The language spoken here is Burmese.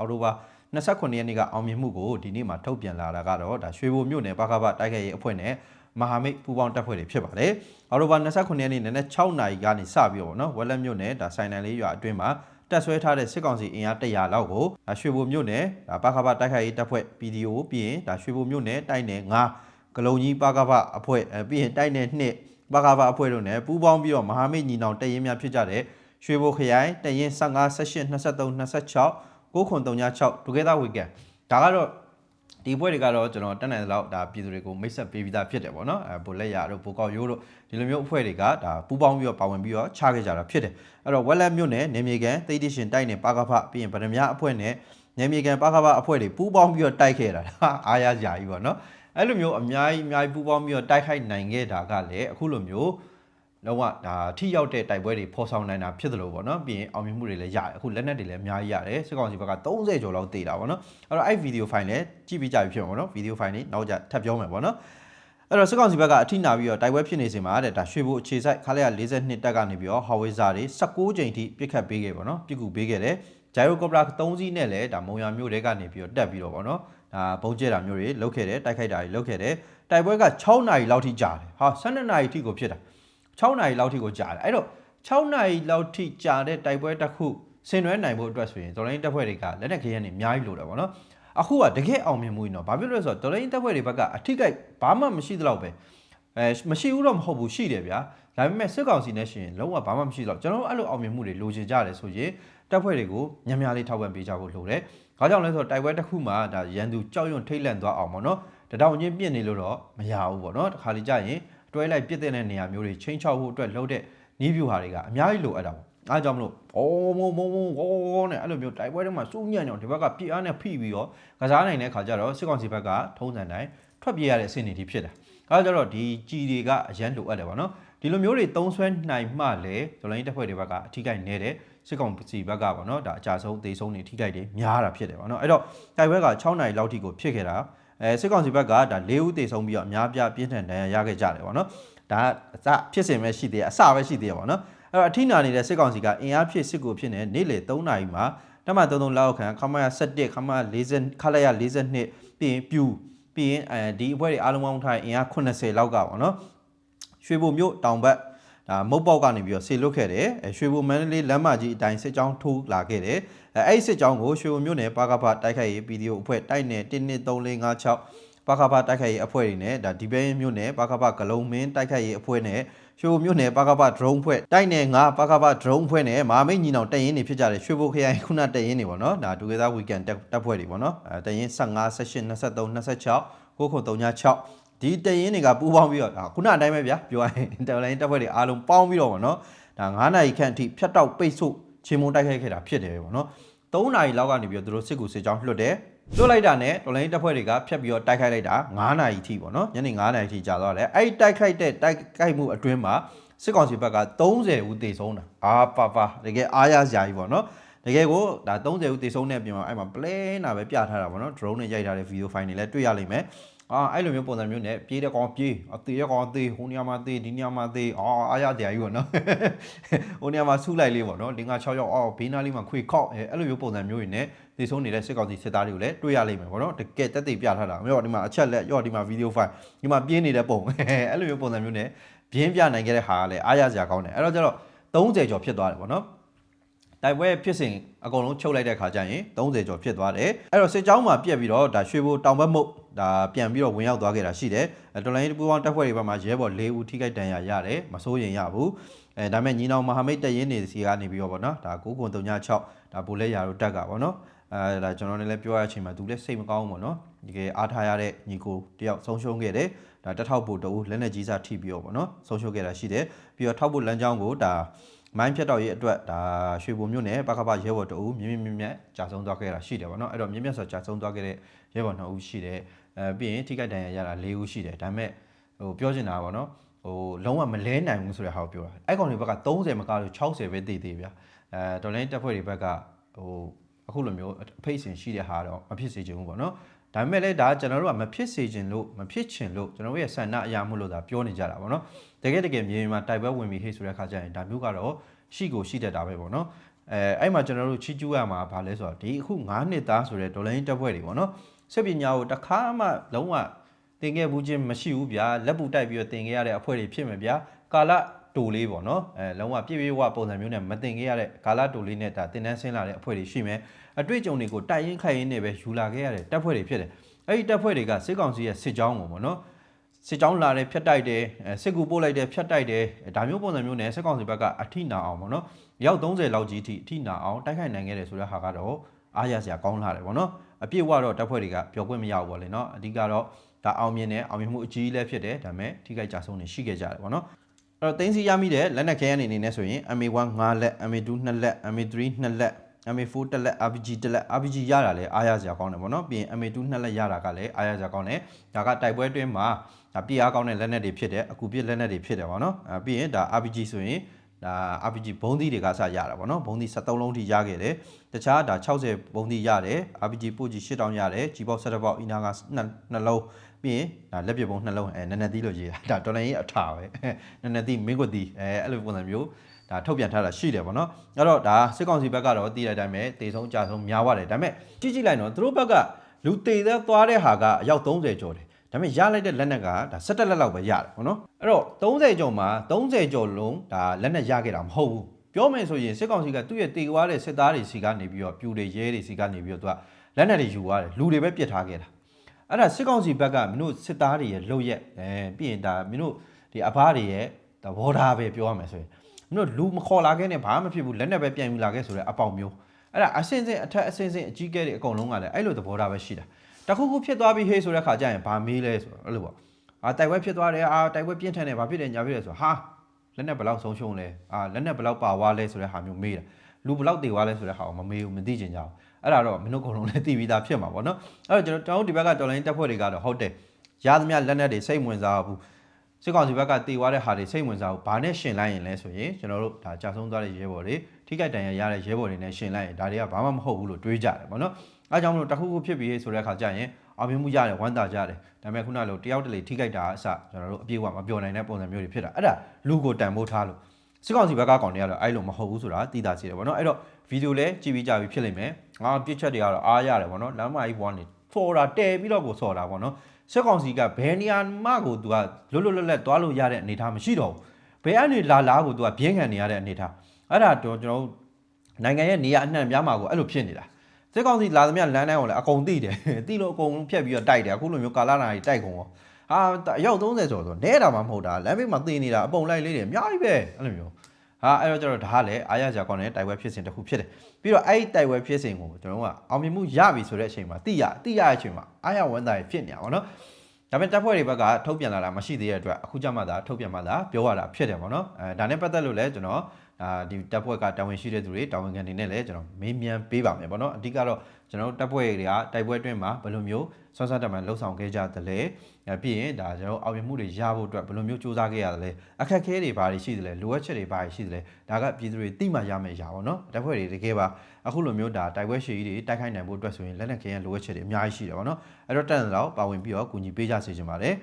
အောက်တိုဘာ29ရက်နေ့ကအောင်မြင်မှုကိုဒီနေ့မှာထုတ်ပြန်လာတာကတော့ဒါရွှေဘိုမြို့နယ်ပကပတိုက်ခိုက်ရေးအဖွဲ့နဲ့မဟာမိတ်ပူးပေါင်းတပ်ဖွဲ့တွေဖြစ်ပါတယ်အောက်တိုဘာ29ရက်နေ့နနက်6နာရီကနေစပြီးတော့ဗောနော်ဝက်လက်မြို့နယ်ဒါဆိုင်နန်လေးရွာအတွင်းမှာတက်ဆွဲထားတဲ့စစ်ကောင်စီအင်အား100လောက်ကိုဒါရွှေဘိုမြို့နယ်ဒါပကပတိုက်ခိုက်ရေးတပ်ဖွဲ့ PDO ပြီးရင်ဒါရွှေဘိုမြို့နယ်တိုက်နယ်9ကလုံကြီးပကပအဖွဲ့အဲပြီးရင်တိုက်နယ်2ပကပအဖွဲ့တို့နဲ့ပူးပေါင်းပြီးတော့မဟာမိတ်ညီနောင်တရင်များဖြစ်ကြတဲ့ရွှေဘိုခရိုင်တရင်15 18 23 26 9336 Together Weekend ဒါကတော့ဒီပွဲတွေကတော့ကျွန်တော်တက်နိုင်သလောက်ဒါပြည်သူတွေကိုမိတ်ဆက်ပေးပြီးသားဖြစ်တယ်ပေါ့နော်အဲဘိုလက်ရတို့ဘိုကောက်ရိုးတို့ဒီလိုမျိုးအဖွဲ့တွေကဒါပူးပေါင်းပြီးတော့ပါဝင်ပြီးတော့ချခဲ့ကြတာဖြစ်တယ်အဲ့တော့ဝက်လက်မြို့နယ်နေမြေကန်သိတိရှင်တိုက်နယ်ပါကဖပြီးရင်ဗဒမြအဖွဲ့နဲ့နေမြေကန်ပါကဖအဖွဲ့တွေပူးပေါင်းပြီးတော့တိုက်ခဲ့တာဒါအားရကြကြီးပေါ့နော်အဲ့လိုမျိုးအများကြီးအများကြီးပူးပေါင်းပြီးတော့တိုက်ခိုက်နိုင်ခဲ့တာကလည်းအခုလိုမျိုး လုံးဝဒါထိရောက်တဲ့တိုက်ပွဲတွေဖော်ဆောင်နိုင်တာဖြစ်သလိုပေါ့နော်ပြီးရင်အောင်မြင်မှုတွေလည်းရတယ်အခုလက်နက်တွေလည်းအများကြီးရတယ်စစ်ကောင်စီဘက်က30ကျော်လောက်တေးတာပေါ့နော်အဲ့တော့အဲ့ဗီဒီယိုဖိုင်လည်းကြည့်ပြီးကြပြီဖြစ်မှာပေါ့နော်ဗီဒီယိုဖိုင်လေးနောက်ကြထပ်ပြောမယ်ပေါ့နော်အဲ့တော့စစ်ကောင်စီဘက်ကအထိနာပြီးတော့တိုက်ပွဲဖြစ်နေစဉ်မှာတဲ့ဒါရွှေဘိုအခြေဆိုင်ခါလရ42တက်ကနေပြီးတော့ဟော်ဝေးဇာတွေ16ကြိမ်ထိပြစ်ခတ်ပေးခဲ့ပေါ့နော်ပြစ်ကူပေးခဲ့တယ်ဂျိုင်ရိုကော်ပရာ3စီးနဲ့လည်းဒါမုံရမျိုးတွေကနေပြီးတော့တက်ပြီးတော့ပေါ့နော်ဒါဘုံကျဲတာမျိုးတွေလုပ်ခဲ့တယ်တိုက်ခိုက်တာတွေလုပ်ခဲ့တယ်တိုက်ပွဲက6နာရီလောက်ထိကြာတယ်ဟာ12နာရီထိကိုဖြစ်တာ 6နာရီလောက်ထိကိုကြာတယ်အဲ့တော့6နာရီလောက်ထိကြာတဲ့တိုက်ပွဲတစ်ခုဆင်နွှဲနိုင်ဖို့အတွက်ဆိုရင်ဒေါ်လာရင်းတပ်ဖွဲ့တွေကလက်နက်ခဲယမ်းတွေအများကြီးလိုတယ်ပေါ့နော်အခုကတကယ်အောင်မြင်မှုကြီးနော်ဘာဖြစ်လို့လဲဆိုတော့ဒေါ်လာရင်းတပ်ဖွဲ့တွေဘက်ကအထိကိဘာမှမရှိသလောက်ပဲအဲမရှိဘူးတော့မဟုတ်ဘူးရှိတယ်ဗျာဒါပေမဲ့စစ်ကောင်စီနဲ့ရှင်လုံးဝဘာမှမရှိတော့ကျွန်တော်တို့အဲ့လိုအောင်မြင်မှုတွေလိုချင်ကြတယ်ဆိုရင်တပ်ဖွဲ့တွေကိုညံ့များလေးထောက်ပံ့ပေးကြဖို့လိုတယ်။ဘာကြောင့်လဲဆိုတော့တိုက်ပွဲတစ်ခုမှာဒါရန်သူကြောက်ရွံ့ထိတ်လန့်သွားအောင်ပေါ့နော်။တတောင်ချင်းပြစ်နေလို့တော့မရဘူးပေါ့နော်။တခါလေကြာရင် တွဲလိုက်ပြစ်တဲ့နေရာမျိုးတွေချင်းချောက်ဖို့အတွက်လှုပ်တဲ့နီးဗျူဟာတွေကအများကြီးလိုအပ်တာပေါ့။အားကြောင့်မလို့ဘောမုံမုံမုံဘောနဲ့အဲ့လိုမျိုးတိုက်ပွဲတွေမှာစူးညံ့ညောင်ဒီဘက်ကပြစ်အားနဲ့ဖိပြီးတော့ကစားနိုင်တဲ့ခါကျတော့စစ်ကောင်စီဘက်ကထုံးစံတိုင်းထွက်ပြေးရတဲ့အဆင့်တွေထိဖြစ်တာ။အဲဒါကြတော့ဒီကြီးတွေကအရန်လိုအပ်တယ်ပေါ့နော်။ဒီလိုမျိုးတွေသုံးဆွဲနိုင်မှလည်းဒေါ်လာရင်းတပ်ဖွဲ့တွေဘက်ကအထိကိနေတယ်စစ်ကောင်စီဘက်ကပေါ့နော်ဒါအကြဆုံးသေဆုံးနေထိခိုက်တွေများတာဖြစ်တယ်ပေါ့နော်အဲ့တော့တိုက်ပွဲက6နိုင်လောက်ထိကိုဖြစ်ခဲ့တာ အဲစစ်ကောင်စီဘက်ကဒါ၄ဦးသေဆုံးပြီးတော့အများပြပြင်းထန်ဒဏ်ရာရခဲ့ကြတယ်ပေါ့နော်ဒါအစဖြစ်စဉ်ပဲရှိသေးတယ်အစပဲရှိသေးတယ်ပေါ့နော်အဲ့တော့အထိနာနေတဲ့စစ်ကောင်စီကအင်အားဖြစ်စစ်ကိုဖြစ်နေနေ့လေ3နာရီမှာတမန်33လောက်ခံခမရ17ခမရ40ခလာရ42ပြီးရင်ပြူပြီးရင်အဲဒီအဖွဲတွေအားလုံးပေါင်းထားအင်အား80လောက်ကပေါ့နော်ရွှေဘုံမြို့တောင်ဘက် ဒါမုတ်ပေါက်ကနေပြီးတော့ဆေလွတ်ခဲ့တယ်အဲရွှေဘုံမန္တလေးလမ်းမကြီးအတိုင်းစစ်ကြောင်းထိုးလာခဲ့တယ်အဲအဲ့ဒီစစ်ကြောင်းကိုရွှေဘုံမြို့နယ်ပါကဖတိုက်ခိုက်ရေးဗီဒီယိုအဖွဲ့တိုက်နယ်12356ပါကဖတိုက်ခိုက်ရေးအဖွဲ့တွေနဲ့ဒါဒီဘဲမြို့နယ်ပါကဖဂလုံးမင်းတိုက်ခိုက်ရေးအဖွဲ့နဲ့ရွှေဘုံမြို့နယ်ပါကဖ drone ဖွဲ့တိုက်နယ်9ပါကဖ drone ဖွဲ့နဲ့မာမိတ်ညီနောင်တက်ရင်တွေဖြစ်ကြတယ်ရွှေဘုံခရိုင်ခုနတက်ရင်တွေပေါ့နော်ဒါ Together Weekend တက်ဖွဲ့တွေပေါ့နော်အဲတက်ရင်15 18 23 26 9336 ဒီတရင်တွေကပူးပေါင်းပြီးတော့ဒါခုနအတိုင်းပဲဗျာပြောရရင်တယ်လိုင်းတက်ဖွဲ့တွေအားလုံးပေါင်းပြီးတော့ဗောနော်ဒါ9နာရီခန့်အထိဖြတ်တောက်ပိတ်ဆို့ချင်းမုံတိုက်ခိုက်ခဲ့တာဖြစ်တယ်ဗောနော်3နာရီလောက်ကနေပြီးတော့သူတို့စစ်ကူစစ်ကြောင်းလွှတ်တယ်လွှတ်လိုက်တာနဲ့တော်လိုင်းတက်ဖွဲ့တွေကဖြတ်ပြီးတော့တိုက်ခိုက်လိုက်တာ9နာရီထိဗောနော်ညနေ9နာရီထိကြာသွားတယ်အဲ့ဒီတိုက်ခိုက်တဲ့တိုက်ခိုက်မှုအတွင်းမှာစစ်ကောင်စီဘက်က30ဦးသေဆုံးတာအာပါပါတကယ်အားရစရာကြီးဗောနော်တကယ်ကိုဒါ30ဦးသေဆုံးတဲ့ပြင်မှာအဲ့မှာ play နာပဲပြထားတာဗောနော် drone နဲ့ရိုက်ထားတဲ့ video file တွေလည်းတွေ့ရလိမ့်မယ် အာအဲ့လိုမျိုးပုံစံမျိုးနဲ့ပြေးတဲ့ကောင်ပြေးအသေးရကောင်အသေးဟိုနေရာမှာသေးဒီနေရာမှာသေးအာအားရတရားကြီးပေါ့နော်ဟိုနေရာမှာဆူးလိုက်လေးပေါ့နော်ဒီငါ6ရောက်အော်ဘေးနားလေးမှာခွေခောက်အဲအဲ့လိုမျိုးပုံစံမျိုးတွေနဲ့သေဆုံးနေတဲ့စစ်ကောင်စီစစ်သားတွေကိုလည်းတွေ့ရလိမ့်မယ်ပေါ့နော်တကယ်တက်တည်ပြထားတာမျိုးဒီမှာအချက်လက်ရော့ဒီမှာဗီဒီယိုဖိုင်ဒီမှာပြင်းနေတဲ့ပုံအဲ့လိုမျိုးပုံစံမျိုးနဲ့ပြင်းပြနိုင်ခဲ့တဲ့ဟာကလည်းအားရစရာကောင်းတယ်အဲ့တော့ကျတော့30ကျော်ဖြစ်သွားတယ်ပေါ့နော်တိုက်ပွဲဖြစ်စဉ်အကုန်လုံးချုပ်လိုက်တဲ့ခါကျရင်30ကျော်ဖြစ်သွားတယ်အဲ့တော့စစ်ကြောင်းမှာပြက်ပြီးတော့ဒါရွှေဘိုတောင်ဘက်မုတ် ဒါပြန်ပြီးတော့ဝင်ရောက်သွားခဲ့တာရှိတယ်တော်လိုင်းပူပေါင်းတပ်ဖွဲ့တွေဘက်မှာရဲဘော်၄ဦးထိခိုက်ဒဏ်ရာရတယ်မစိုးရင်ရဘူးအဲဒါမဲ့ညီနောင်မဟာမိတ်တပ်ရင်းနေစီကနေပြီးတော့ဗောနော်ဒါ9.36ဒါဘိုလဲရာတို့တက်ကဗောနော်အဲဒါကျွန်တော်လည်းပြောရတဲ့အချိန်မှာသူလည်းစိတ်မကောင်းဘူးဗောနော်ဒီကအားထားရတဲ့ညီကိုတယောက်ဆုံးရှုံးခဲ့တယ်ဒါတထောက်ပို့တူလက်နဲ့ကြီးစားထိပြီးတော့ဗောနော်ဆုံးရှုံးခဲ့တာရှိတယ်ပြီးတော့ထောက်ပို့လမ်းကြောင်းကိုဒါမိုင်းဖြတ်တော့ရေးအတွက်ဒါရွှေဘုံမြို့နယ်ပကပရဲဘော်တူမြင်းမြင်းမြတ်ကြာဆုံးသွားခဲ့တာရှိတယ်ဗောနော်အဲ့တော့မြင်းမြတ်ဆိုကြာဆုံးသွားခဲ့တဲ့ရဲဘော်2ဦးရှိတယ် အဲပြီးရင်ထိခိုက်ဒဏ်ရာရတာ၄ဦးရှိတယ်ဒါပေမဲ့ဟိုပြောချင်တာကဗောနော်ဟိုလုံးဝမလဲနိုင်ဘူးဆိုတဲ့ဟာကိုပြောတာအဲ့ကောင်တွေဘက်က30မကလို့60ပဲတည်တည်ဗျာအဲတော်လိုင်းတက်ဖွဲ့တွေဘက်ကဟိုအခုလိုမျိုးအဖိတ်စင်ရှိတဲ့ဟာတော့မဖြစ်စေချင်ဘူးဗောနော်ဒါပေမဲ့လည်းဒါကျွန်တော်တို့ကမဖြစ်စေချင်လို့မဖြစ်ချင်လို့ကျွန်တော်တို့ရဲ့ဆန္ဒအရာမှုလို့ဒါပြောနေကြတာဗောနော်တကယ်တကယ်မြေပြင်မှာတိုက်ပွဲဝင်ပြီးဟေ့ဆိုတဲ့ခါကျရင်ဒါမျိုးကတော့ရှိကိုရှိတတ်တာပဲဗောနော်အဲအဲ့မှာကျွန်တော်တို့ချီးကျူးရမှာဗာလဲဆိုတော့ဒီအခု9နှစ်သားဆိုတဲ့ဒေါ်လာရင်းတက်ဖွဲ့တွေပေါ့နော် စစ်ပညာကိုတစ်ခါမှလုံးဝသင်ခဲ့ဘူးချင်းမရှိဘူးဗျာလက်ပူတိုက်ပြီးတော့သင်ခဲ့ရတဲ့အဖွဲ့တွေဖြစ်မယ်ဗျာကာလတူလေးပေါ့နော်အဲလုံးဝပြည့်ပြည့်ဝပုံစံမျိုးနဲ့မသင်ခဲ့ရတဲ့ကာလတူလေးနဲ့ဒါသင်တန်းဆင်းလာတဲ့အဖွဲ့တွေရှိမယ်အတွေ့အကြုံတွေကိုတိုက်ရင်ခိုက်ရင်နဲ့ပဲယူလာခဲ့ရတဲ့တပ်ဖွဲ့တွေဖြစ်တယ်အဲ့ဒီတပ်ဖွဲ့တွေကစစ်ကောင်စီရဲ့စစ်ကြောင်းကိုပေါ့နော်စစ်ကြောင်းလာတယ်ဖြတ်တိုက်တယ်အဲစစ်ကူပို့လိုက်တယ်ဖြတ်တိုက်တယ်အဲဒါမျိုးပုံစံမျိုးနဲ့စစ်ကောင်စီဘက်ကအထိနာအောင်ပေါ့နော်ရောက်30လောက်ကြီးအထိအထိနာအောင်တိုက်ခိုက်နိုင်ခဲ့တယ်ဆိုတဲ့ဟာကတော့အားရစရာကောင်းလာတယ်ပေါ့နော် အပြည့်ဝတော့တပ်ဖွဲ့တွေကပျော်ခွင့်မရဘူးပေါ့လေနော်အဓိကတော့ဒါအောင်မြင်တယ်အောင်မြင်မှုအကြီးလည်းဖြစ်တယ်ဒါပေမဲ့ထိခိုက်ကြဆုံးနေရှိခဲ့ကြတယ်ပေါ့နော်အဲ့တော့တင်းစီရမိတဲ့လက်နက်ခဲယမ်းအနေနဲ့ဆိုရင် MA1 5လက် MA2 2လက် MA3 2လက် MA4 တစ်လက် RPG တစ်လက် RPG ရတာလည်းအားရစရာကောင်းတယ်ပေါ့နော်ပြီးရင် MA2 နှစ်လက်ရတာကလည်းအားရစရာကောင်းတယ်ဒါကတိုက်ပွဲအတွင်းမှာဒါပြအားကောင်းတဲ့လက်နက်တွေဖြစ်တယ်အကူပြစ်လက်နက်တွေဖြစ်တယ်ပေါ့နော်အဲပြီးရင်ဒါ RPG ဆိုရင် ဒါ RPG ဘုံသီးတွေကစရတာပေါ့နော်ဘုံသီး73လုံးထိရခဲ့တယ်တခြားဒါ60ဘုံသီးရတယ် RPG ပို့ကြီး8000ရတယ် G box 7ပေါက်အီနာက2လုံးပြီးရင်ဒါလက်ပစ်ဘုံ2လုံးအဲနည်းနည်းသီးလို့ရေးတာဒါတော်လည်းအထာပဲနည်းနည်းသီးမင်းကွက်သီးအဲအဲ့လိုပုံစံမျိုးဒါထုတ်ပြန်ထားတာရှိတယ်ဗောနော်အဲ့တော့ဒါစစ်ကောင်စီဘက်ကတော့တည်တဲ့အတိုင်းပဲတေဆုံးကြဆုံးများပါတယ်ဒါပေမဲ့ကြည့်ကြည့်လိုက်တော့သူတို့ဘက်ကလူတေသက်သွားတဲ့ဟာကအယောက်30ကျော်တယ် ဒါပေမဲ့ရလိုက်တဲ့လက်နက်ကဒါ17လက်လောက်ပဲရတယ်ဗောနော်အဲ့တော့30ကျော်မှာ30ကျော်လုံးဒါလက်နက်ရခဲ့တာမဟုတ်ဘူးပြောမယ်ဆိုရင်စစ်ကောင်စီကသူ့ရဲ့တေသွားတဲ့စစ်သားတွေစီကနေပြီးတော့ပြူတွေရဲတွေစီကနေပြီးတော့သူကလက်နက်တွေယူသွားတယ်လူတွေပဲပြစ်ထားခဲ့တာအဲ့ဒါစစ်ကောင်စီဘက်ကမင်းတို့စစ်သားတွေရဲ့လုပ်ရက်အဲပြီးရင်ဒါမင်းတို့ဒီအဘတွေရဲ့သဘောထားပဲပြောရမယ်ဆိုရင်မင်းတို့လူမခေါ်လာခဲ့နဲ့ဘာမှမဖြစ်ဘူးလက်နဲ့ပဲပြန်ယူလာခဲ့ဆိုတဲ့အပေါက်မျိုးအဲ့ဒါအစင်းစင်းအထက်အစင်းစင်းအကြီးကဲတွေအကုန်လုံးကလည်းအဲ့လိုသဘောထားပဲရှိတာ တခုခုဖြစ်သွားပြီဟေးဆိုတဲ့ခါကျရင်ဘာမေးလဲဆိုတော့အဲ့လိုပေါ့အာတိုက်ပွဲဖြစ်သွားတယ်အာတိုက်ပွဲပြင်းထန်တယ်ဘာဖြစ်တယ်ညာဖြစ်တယ်ဆိုဟာလက်နဲ့ဘယ်လောက်ဆုံးရှုံးလဲအာလက်နဲ့ဘယ်လောက်ပါသွားလဲဆိုတဲ့ဟာမျိုးမေးတာလူဘယ်လောက်တည်သွားလဲဆိုတဲ့ဟာကိုမမေးဘူးမသိချင်ကြဘူးအဲ့ဒါတော့မင်းတို့အကုန်လုံးလည်းသိပြီးသားဖြစ်မှာပေါ့နော်အဲ့တော့ကျွန်တော်တို့ဒီဘက်ကတော်လိုင်းတက်ဖွဲ့တွေကတော့ဟုတ်တယ်ရသမျှလက်နက်တွေစိတ်ဝင်စားဘူးစစ်ကောင်စီဘက်ကတည်သွားတဲ့ဟာတွေစိတ်ဝင်စားဘူးဘာနဲ့ရှင်လိုက်ရင်လဲဆိုရင်ကျွန်တော်တို့ဒါကြာဆုံးသွားတဲ့ရဲဘော်တွေ ထိခိုက်ဒဏ်ရာရတဲ့ရဲဘော်တွေနဲ့ရှင်လိုက်ရင်ဒါတွေကဘာမှမဟုတ်ဘူးလို့တွေးကြတယ်ပေါ့နော်အဲကြောင့်မလို့တစ်ခုခုဖြစ်ပြီးဆိုတဲ့အခါကျရင်အောင်မြင်မှုရတယ်ဝမ်းသာကြတယ်ဒါပေမဲ့ခုနလိုတယောက်တလေထိခိုက်တာအစကျွန်တော်တို့အပြေအဝမပြောနိုင်တဲ့ပုံစံမျိုးတွေဖြစ်တာအဲ့ဒါလူကိုတန်ဖိုးထားလို့စစ်ကောင်စီဘက်ကကောင်တွေကတော့အဲ့လိုမဟုတ်ဘူးဆိုတာသိတာစီတယ်ဗောနော်အဲ့တော့ဗီဒီယိုလည်းကြည့်ပြီးကြပြီဖြစ်လိမ့်မယ်ငါပြစ်ချက်တွေကတော့အားရတယ်ဗောနော်လမ်းမကြီးဘွားနေဖော်တာတဲပြီးတော့ကိုဆော်တာဗောနော်စစ်ကောင်စီကဘယ်နေရာမှကိုသူကလွတ်လွတ်လပ်လပ်သွားလို့ရတဲ့အနေအထားမရှိတော့ဘူးဘယ်အနေလာလာကိုသူကပြင်းခံနေရတဲ့အနေအထား အဲ့ဒါတော့ကျွန်တော်တို့နိုင်ငံရဲ့နေရာအနှံ့များမှာကိုအဲ့လိုဖြစ်နေတာစစ်ကောင်စီလာသမျှလမ်းတိုင်းကိုလည်းအကုန်တိတယ်တိလို့အကုန်လုံးဖြတ်ပြီးတော့တိုက်တယ်အခုလိုမျိုးကာလာနာကြီးတိုက်ကုန်ရောဟာအယောက်30ကျော်ဆိုနဲတာမှမဟုတ်တာလမ်းဘေးမှာသိနေတာအပုံလိုက်လေးတွေအများကြီးပဲအဲ့လိုမျိုးဟာအဲ့တော့ကျတော့ဒါကလည်းအားရကြကောင်းတဲ့တိုက်ပွဲဖြစ်စဉ်တစ်ခုဖြစ်တယ်ပြီးတော့အဲ့ဒီတိုက်ပွဲဖြစ်စဉ်ကိုကျွန်တော်ကအောင်မြင်မှုရပြီဆိုတဲ့အချိန်မှာတိရတိရတဲ့အချိန်မှာအားရဝမ်းသာရဖြစ်နေတာဗောနော် ဒါပေမဲ့တပ်ဖွဲ့တွေဘက်ကထုတ်ပြန်လာတာမရှိသေးတဲ့အတွက်အခုကြမှသာထုတ်ပြန်မှသာပြောရတာဖြစ်တယ်ဗောနော်အဲဒါနဲ့ပတ်သက်လို့လည်းကျွန်တော်အာဒီတပ်ဖွဲ့ကတာဝန်ရှိတဲ့သူတွေတာဝန်ခံတွေနဲ့လည်းကျွန်တော်မေးမြန်းပေးပါမယ်ဗောနော်အဓိကတော့ ကျွန်တော်တို့တပ်ဖွဲ့တွေကတိုက်ပွဲအတွင်းမှာဘယ်လိုမျိုးဆွမ်းဆွမ်းတက်မှန်လှုပ်ဆောင်ခဲ့ကြသလဲအဲပြီးရင်ဒါကျွန်တော်အောင်မြင်မှုတွေရဖို့အတွက်ဘယ်လိုမျိုးစူးစမ်းခဲ့ရသလဲအခက်အခဲတွေဘာတွေရှိသလဲလိုအပ်ချက်တွေဘာတွေရှိသလဲဒါကပြည်သူတွေသိမှရမယ့်အရာပေါ့နော်တပ်ဖွဲ့တွေတကယ်ပါအခုလိုမျိုးဒါတိုက်ပွဲရှည်ကြီးတွေတိုက်ခိုက်နိုင်ဖို့အတွက်ဆိုရင်လက်နက်ခဲယမ်းလိုအပ်ချက်တွေအများကြီးရှိတယ်ပေါ့နော်အဲ့တော့တက်တယ်တော့ပါဝင်ပြီးတော့ကူညီပေးကြစေချင်ပါတယ်